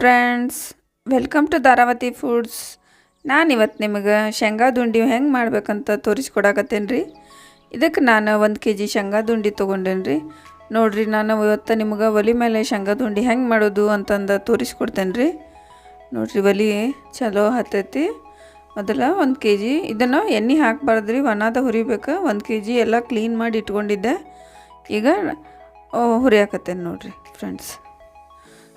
Friends welcome to Dharavati foods ನಾನು ಇವತ್ತು ನಿಮಗೆ ಶೇಂಗಾ ದುಂಡಿ ಹೆಂಗೆ ಮಾಡ್ಬೇಕಂತ ತೋರಿಸ್ಕೊಡಕತ್ತೇನೆ ರೀ ಇದಕ್ಕೆ ನಾನು ಒಂದು ಕೆ ಜಿ ಶೇಂಗಾ ದುಂಡಿ ತೊಗೊಂಡೇನಿ ರೀ ನೋಡಿರಿ, ನಾನು ಇವತ್ತು ನಿಮ್ಗೆ ಒಲಿ ಮೇಲೆ ಶೇಂಗಾ ದುಂಡಿ ಹೆಂಗೆ ಮಾಡೋದು ಅಂತಂದು ತೋರಿಸ್ಕೊಡ್ತೇನೆ ರೀ ನೋಡಿರಿ, ಒಲಿ ಚಲೋ ಹತ್ತೈತಿ. ಮೊದಲ ಒಂದು ಕೆ ಜಿ ಇದನ್ನು ಎಣ್ಣೆ ಹಾಕಬಾರ್ದು ರೀ ಒಣದ ಹುರಿಬೇಕು. ಒಂದು ಕೆ ಜಿ ಎಲ್ಲ ಕ್ಲೀನ್ ಮಾಡಿ ಇಟ್ಕೊಂಡಿದ್ದೆ. ಈಗ ಹುರಿಯಾಕತ್ತೇನೆ ನೋಡಿರಿ ಫ್ರೆಂಡ್ಸ್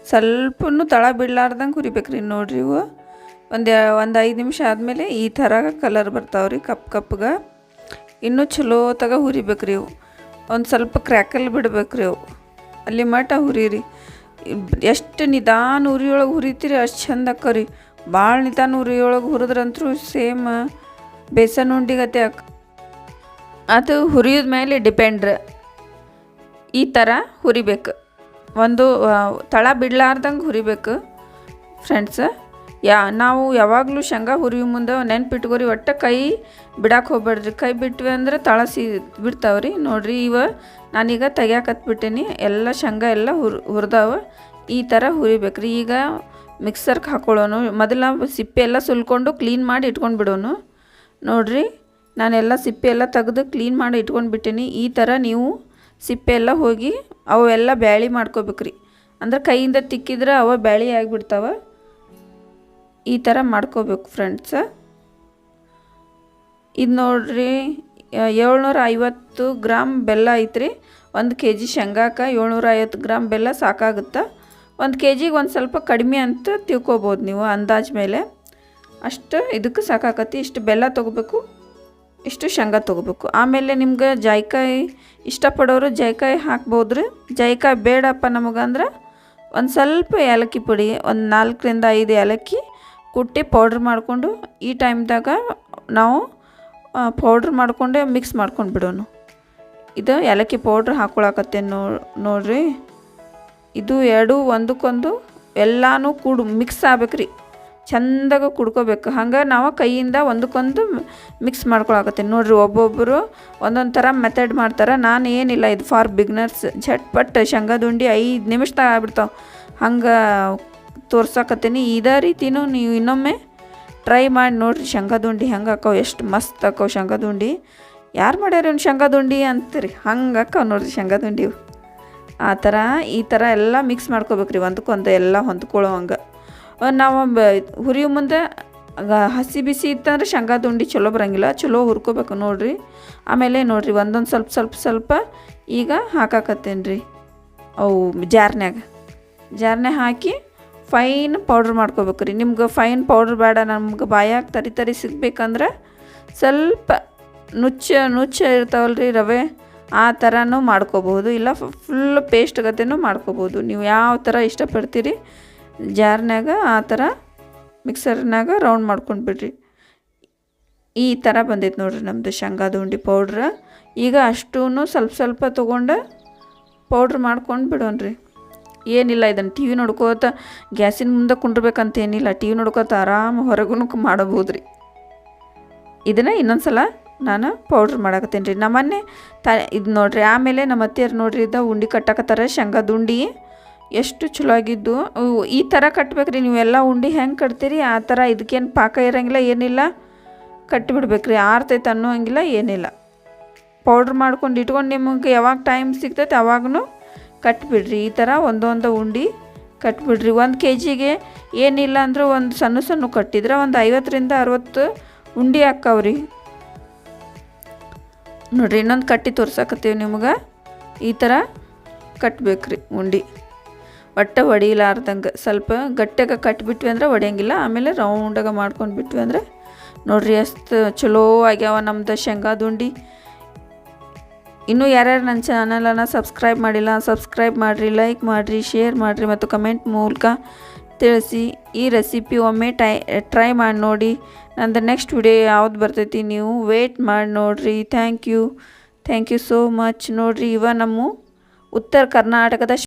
ಸ್ವಲ್ಪನೂ ತಳ ಬಿಡ್ಲಾರ್ದಂಗೆ ಹುರಿಬೇಕು ರೀ ನೋಡ್ರಿ ಇವು. ಒಂದು ಒಂದು ಐದು ನಿಮಿಷ ಆದಮೇಲೆ ಈ ಥರ ಕಲರ್ ಬರ್ತಾವೆ ರೀ ಕಪ್ ಕಪ್ಗೆ. ಇನ್ನೂ ಚಲೋ ತಗ ಹುರಿಬೇಕು ರೀ ಇವು. ಒಂದು ಸ್ವಲ್ಪ ಕ್ರ್ಯಾಕಲ್ ಬಿಡ್ಬೇಕು ರೀ ಅವು ಅಲ್ಲಿ ಮಟ ಹುರಿರಿ. ಎಷ್ಟು ನಿಧಾನ ಉರಿಯೊಳಗೆ ಹುರಿತೀರಿ ಅಷ್ಟು ಚಂದ ಅಕ್ಕರಿ ಭಾಳ ನಿಧಾನ ಉರಿಯೊಳಗೆ ಹುರಿದ್ರಂತೂ ಸೇಮ್ ಬೇಸನ್ ಉಂಡಿಗತ್ತೆ ಅಕ್ಕ ಅದು ಹುರಿಯೋದ ಮೇಲೆ ಡಿಪೆಂಡ್ರ. ಈ ಥರ ಹುರಿಬೇಕು. ಒಂದು ತಳ ಬಿಡ್ಲಾರ್ದಂಗೆ ಹುರಿಬೇಕು ಫ್ರೆಂಡ್ಸ್ ಯಾ, ನಾವು ಯಾವಾಗಲೂ ಶೇಂಗಾ ಹುರಿಯೋ ಮುಂದೆ ನೆನ್ಪಿಟ್ಕೋರಿ, ಒಟ್ಟು ಕೈ ಬಿಡಕ್ಕೆ ಹೋಗ್ಬೇಡ್ರಿ. ಕೈ ಬಿಟ್ವಿ ಅಂದ್ರೆ ತಳ ಸಿ, ಬಿಡ್ತಾವ್ರಿ. ನೋಡಿರಿ, ಇವ ನಾನೀಗ ತೆಗ್ಯಾಕತ್ಬಿಟ್ಟೀನಿ, ಎಲ್ಲ ಶೇಂಗಾ ಎಲ್ಲ ಹುರ್, ಹುರಿದಾವ. ಈ ಥರ ಹುರಿಬೇಕ್ರಿ. ಈಗ ಮಿಕ್ಸರ್ಗೆ ಹಾಕೊಳ್ಳೋನು, ಮೊದಲ ಸಿಪ್ಪೆ ಎಲ್ಲ ಸುಲ್ಕೊಂಡು ಕ್ಲೀನ್ ಮಾಡಿ ಇಟ್ಕೊಂಡು ಬಿಡೋನು. ನೋಡಿರಿ, ನಾನೆಲ್ಲ ಸಿಪ್ಪೆ ಎಲ್ಲ ತೆಗೆದು ಕ್ಲೀನ್ ಮಾಡಿ ಇಟ್ಕೊಂಡು ಬಿಟ್ಟೀನಿ. ಈ ಥರ ನೀವು ಸಿಪ್ಪೆ ಎಲ್ಲ ಹೋಗಿ ಅವೆಲ್ಲ ಬ್ಯಾಳಿ ಮಾಡ್ಕೋಬೇಕ್ರಿ. ಅಂದ್ರೆ ಕೈಯಿಂದ ತಿಕ್ಕಿದ್ರೆ ಅವ ಬ್ಯಾಳಿ ಆಗಿಬಿಡ್ತಾವ. ಈ ಥರ ಮಾಡ್ಕೋಬೇಕು ಫ್ರೆಂಡ್ಸ ಇದು ನೋಡ್ರಿ ಏಳ್ನೂರ ಐವತ್ತು ಗ್ರಾಮ್ ಬೆಲ್ಲ ಐತ್ರಿ. ಒಂದು ಕೆ ಜಿ ಶೇಂಗಾಕ್ಕೆ ಏಳ್ನೂರ ಐವತ್ತು ಗ್ರಾಮ್ ಬೆಲ್ಲ ಸಾಕಾಗುತ್ತೆ? ಒಂದು ಕೆ ಜಿಗೆ ಒಂದು ಸ್ವಲ್ಪ ಕಡಿಮೆ ಅಂತ ತಿಳ್ಕೊಬೋದು ನೀವು ಅಂದಾಜು ಮೇಲೆ. ಅಷ್ಟು ಇದಕ್ಕೆ ಸಾಕಾಕತಿ ಇಷ್ಟು ಬೆಲ್ಲ ತೊಗೋಬೇಕು. ಇಷ್ಟು ಶೇಂಗಾ ತೊಗೋಬೇಕು. ಆಮೇಲೆ ನಿಮ್ಗೆ ಜಾಯ್ಕಾಯಿ ಇಷ್ಟಪಡೋರು ಜಾಯ್ಕಾಯಿ ಹಾಕ್ಬೋದ್ರಿ. ಜಾಯ್ಕಾಯಿ ಬೇಡಪ್ಪ ನಮಗಂದ್ರೆ ಒಂದು ಸ್ವಲ್ಪ ಏಲಕ್ಕಿ ಪುಡಿ, ಒಂದು ನಾಲ್ಕರಿಂದ ಐದು ಏಲಕ್ಕಿ ಕುಟ್ಟಿ ಪೌಡ್ರ್ ಮಾಡಿಕೊಂಡು ಈ ಟೈಮ್ದಾಗ ನಾವು ಪೌಡ್ರ್ ಮಾಡಿಕೊಂಡೆ ಮಿಕ್ಸ್ ಮಾಡ್ಕೊಂಡು ಬಿಡೋನು. ಇದು ಏಲಕ್ಕಿ ಪೌಡ್ರ್ ಹಾಕೊಳಕತ್ತೆ ನೋ, ನೋಡ್ರಿ. ಇದು ಎರಡು ಒಂದಕ್ಕೊಂದು ಎಲ್ಲನೂ ಕೂಡು ಮಿಕ್ಸ್ ಆಗ್ಬೇಕ್ರಿ. ಚಂದಾಗ ಕುಡ್ಕೋಬೇಕು. ಹಂಗೆ ನಾವು ಕೈಯಿಂದ ಒಂದಕ್ಕೊಂದು ಮಿಕ್ಸ್ ಮಾಡ್ಕೊಳಕತ್ತೀನಿ. ನೋಡ್ರಿ ಒಬ್ಬೊಬ್ಬರು ಒಂದೊಂದು ಥರ ಮೆಥಡ್ ಮಾಡ್ತಾರೆ. ನಾನು ಏನಿಲ್ಲ, ಇದು ಫಾರ್ ಬಿಗ್ನರ್ಸ್ ಝಟ್ಪಟ್ ಶೇಂಗಾದ ಉಂಡಿ ಐದು ನಿಮಿಷದಾಗ ಆಗ್ಬಿಡ್ತಾವೆ. ಹಂಗೆ ತೋರ್ಸಕತ್ತೀನಿ. ಇದೇ ರೀತಿನೂ ನೀವು ಇನ್ನೊಮ್ಮೆ ಟ್ರೈ ಮಾಡಿ ನೋಡಿರಿ ಶೇಂಗಾದ ಉಂಡಿ ಹೆಂಗೆ ಹಾಕವು, ಎಷ್ಟು ಮಸ್ತ್ ಹಾಕೋ ಶೇಂಗಾದ ಉಂಡಿ ಯಾರು ಮಾಡ್ಯಾರ ಇವ್ನು ಶೇಂಗಾದ ಉಂಡಿ ಅಂತೀರಿ? ಹಂಗೆ ಹಾಕೋ ನೋಡ್ರಿ ಶೇಂಗಾದ ಉಂಡಿ ಆ ಥರ, ಈ ಥರ ಎಲ್ಲ ಮಿಕ್ಸ್ ಮಾಡ್ಕೋಬೇಕ್ರಿ ಒಂದಕ್ಕೊಂದು ಎಲ್ಲ ಹೊಂದ್ಕೊಳ್ಳೋ ಹಂಗೆ. ನಾವು ಹುರಿಯೋ ಮುಂದೆ ಹಸಿ ಬಿಸಿ ಇತ್ತಂದ್ರೆ ಶೇಂಗಾ ತುಂಡಿ ಚಲೋ ಬರಂಗಿಲ್ಲ. ಚಲೋ ಹುರ್ಕೋಬೇಕು ನೋಡ್ರಿ. ಆಮೇಲೆ ನೋಡ್ರಿ, ಒಂದೊಂದು ಸ್ವಲ್ಪ ಸ್ವಲ್ಪ ಸ್ವಲ್ಪ ಈಗ ಹಾಕಾಕತ್ತೇನೆ ರೀ ಅವು ಜಾರ್ನ್ಯಾಗ. ಜಾರ್ನ್ಯಾಗ ಹಾಕಿ ಫೈನ್ ಪೌಡ್ರ್ ಮಾಡ್ಕೋಬೇಕು ರೀ ನಿಮ್ಗೆ ಫೈನ್ ಪೌಡ್ರ್ ಬೇಡ, ನಮ್ಗೆ ಬಾಯಾಗ ತರಿ ತರಿ ಸಿಗ್ಬೇಕಂದ್ರೆ ಸ್ವಲ್ಪ ನುಚ್ಚ ನುಚ್ಚ ಇರ್ತಾವಲ್ಲ ರೀ ರವೆ, ಆ ಥರನೂ ಮಾಡ್ಕೋಬಹುದು. ಇಲ್ಲ ಫುಲ್ ಪೇಸ್ಟ್ ಗತೆನೂ ಮಾಡ್ಕೋಬೋದು ನೀವು ಯಾವ ಥರ ಇಷ್ಟಪಡ್ತೀರಿ ಜಾರ್ನ್ಯಾಗ ಆ ಥರ ಮಿಕ್ಸರ್ನಾಗ ರೌಂಡ್ ಮಾಡ್ಕೊಂಡು ಬಿಡ್ರಿ. ಈ ಥರ ಬಂದೈತೆ ನೋಡಿರಿ ನಮ್ಮದು ಶೇಂಗಾದ ಉಂಡೆ ಪೌಡ್ರ. ಈಗ ಅಷ್ಟೂ ಸ್ವಲ್ಪ ಸ್ವಲ್ಪ ತೊಗೊಂಡು ಪೌಡ್ರ್ ಮಾಡ್ಕೊಂಡು ಬಿಡೋಣ್ರಿ. ಏನಿಲ್ಲ ಇದನ್ನು ಟಿ ವಿ ನೋಡ್ಕೋತ ಗ್ಯಾಸಿನ ಮುಂದೆ ಕುಂಡ್ರಬೇಕಂತ ಏನಿಲ್ಲ, ಟಿ ವಿ ನೋಡ್ಕೋತ ಆರಾಮ ಹೊರಗೂ ಮಾಡಬಹುದು ರೀ ಇದನ್ನು ಇನ್ನೊಂದು ಸಲ ನಾನು ಪೌಡ್ರ್ ಮಾಡಾಕತ್ತೀನಿ ರೀ. ನಮ್ಮನ್ನೇ ತ ಇದು ನೋಡ್ರಿ, ಆಮೇಲೆ ನಮ್ಮ ಅತ್ತೆಯರು ನೋಡ್ರಿ, ಇದ್ದ ಉಂಡಿ ಕಟ್ಟಾಕತ್ತಾರ ಶೇಂಗಾದ ಉಂಡಿ ಎಷ್ಟು ಚಲೋ ಆಗಿದ್ದು ಈ ಥರ ಕಟ್ಬೇಕ್ರಿ, ನೀವೆಲ್ಲ ಉಂಡಿ ಹೆಂಗೆ ಕಟ್ತೀರಿ? ಆ ಥರ ಇದಕ್ಕೇನು ಪಾಕ ಇರೋಂಗಿಲ್ಲ, ಏನಿಲ್ಲ. ಕಟ್ಟಿಬಿಡ್ಬೇಕ್ರಿ ಆರ್ತೈತೆ ಅನ್ನೋ ಹಂಗಿಲ್ಲ, ಏನಿಲ್ಲ. ಪೌಡ್ರ್ ಮಾಡ್ಕೊಂಡು ಇಟ್ಕೊಂಡು ನಿಮಗೆ ಯಾವಾಗ ಟೈಮ್ ಸಿಗ್ತೈತೆ ಅವಾಗೂ ಕಟ್ಬಿಡ್ರಿ. ಈ ಥರ ಒಂದೊಂದು ಉಂಡಿ ಕಟ್ಬಿಡ್ರಿ. ಒಂದು ಕೆ ಜಿಗೆ ಏನಿಲ್ಲ ಅಂದರೂ ಒಂದು ಸಣ್ಣ ಸಣ್ಣ ಕಟ್ಟಿದ್ರೆ ಒಂದು ಐವತ್ತರಿಂದ ಅರವತ್ತು ಉಂಡಿ ಹಾಕವ್ರಿ. ನೋಡಿರಿ, ಇನ್ನೊಂದು ಕಟ್ಟಿ ತೋರ್ಸಕತ್ತೀವಿ ನಿಮ್ಗೆ. ಈ ಥರ ಕಟ್ಬೇಕ್ರಿ ಉಂಡಿ. ಒಟ್ಟು ಹೊಡಿಲಾರ್ದಂಗೆ ಸ್ವಲ್ಪ ಗಟ್ಟಿಯಾಗ ಕಟ್ಬಿಟ್ವಿ ಅಂದ್ರೆ ಹೊಡಿಯಂಗಿಲ್ಲ ಆಮೇಲೆ ರೌಂಡಾಗ ಮಾಡ್ಕೊಂಡು ಬಿಟ್ವಿ ಅಂದ್ರೆ ನೋಡ್ರಿ ಅಷ್ಟು ಚಲೋ ಆಗ್ಯಾವ ನಮ್ದು ಶೇಂಗಾ ದುಂಡಿ. ಇನ್ನೂ ಯಾರ್ಯಾರು ನನ್ನ ಚಾನಲನ್ನು ಸಬ್ಸ್ಕ್ರೈಬ್ ಮಾಡಿಲ್ಲ ಸಬ್ಸ್ಕ್ರೈಬ್ ಮಾಡಿರಿ ಲೈಕ್ ಮಾಡಿರಿ ಶೇರ್ ಮಾಡಿರಿ ಮತ್ತು ಕಮೆಂಟ್ ಮೂಲಕ ತಿಳಿಸಿ ಈ ರೆಸಿಪಿ ಒಮ್ಮೆ ಟೈ ಟ್ರೈ ಮಾಡಿ ನೋಡಿ. ನಂದು ನೆಕ್ಸ್ಟ್ ವಿಡಿಯೋ ಯಾವ್ದು ಬರ್ತೈತಿ ನೀವು ವೇಟ್ ಮಾಡಿ ನೋಡಿರಿ. Thank you thank you so much ನೋಡಿರಿ ಇವ ನಮ್ಮ ಉತ್ತರ ಕರ್ನಾಟಕದ